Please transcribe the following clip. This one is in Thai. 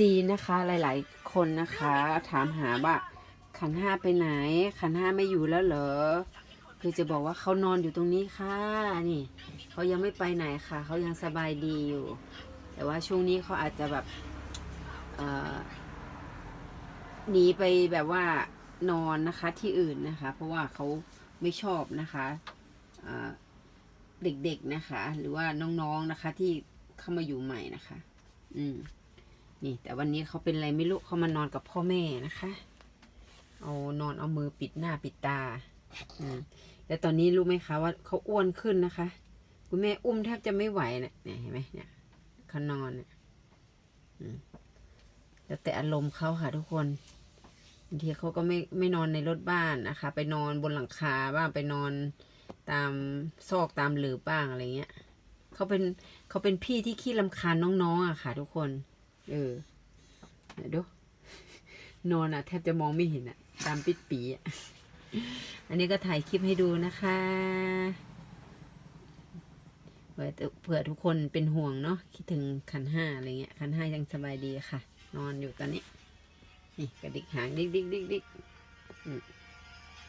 ซีนะคะหลาย ๆ คนนะคะ ถามหาว่าขันห้าไปไหน ขันห้าไม่อยู่แล้วเหรอคือจะบอกว่าเขานอนอยู่ตรงนี้ค่ะนี่เขายังไม่ไปไหนค่ะเขายังสบายดีอยู่ แต่ว่าช่วงนี้เขาอาจจะแบบหนีไปแบบว่านอนนะคะที่อื่นนะคะ เพราะว่าเขาไม่ชอบนะคะเอ่อเด็กๆนะคะ หรือว่าน้องๆนะคะที่เข้ามาอยู่ใหม่นะคะ อืม นี่ แต่วันนี้เขาเป็นอะไรไม่รู้เขามานอนกับพ่อแม่นะคะ เอานอนเอามือปิดหน้าปิดตาอืมแต่ตอนนี้รู้ไหมคะว่าเขาอ้วนขึ้นนะคะ คุณแม่อุ้มแทบจะไม่ไหวเนะนี่ยเห็นไหมเนี่ยเขานอนเนี่ยแล้วแต่อารมณ์เขาค่ะทุกคนบางทีเขาก็ไม่ไม่นอนในรถบ้านนะคะ ไปนอนบนหลังคาบ้างไปนอนตามซอกตามหลืบบ้างอะไรเงี้ยเขาเป็นเขาเป็นพี่ที่ขี้ลำคาญน้องๆอะค่ะ ทุกคน เออเดี๋ยวดูนอนอะแทบจะมองไม่เห็นอะตามปิดปีอะ อันนี้ก็ถ่ายคลิปให้ดูนะคะเผื่อเผื่อทุกคนเป็นห่วงเนาะคิดถึงขันห้าอะไรเงี้ยขันห้ายังสบายดีค่ะ นอนอยู่ตอนนี้ นี่กระดิกหางดิกดิกดิกดิกอืม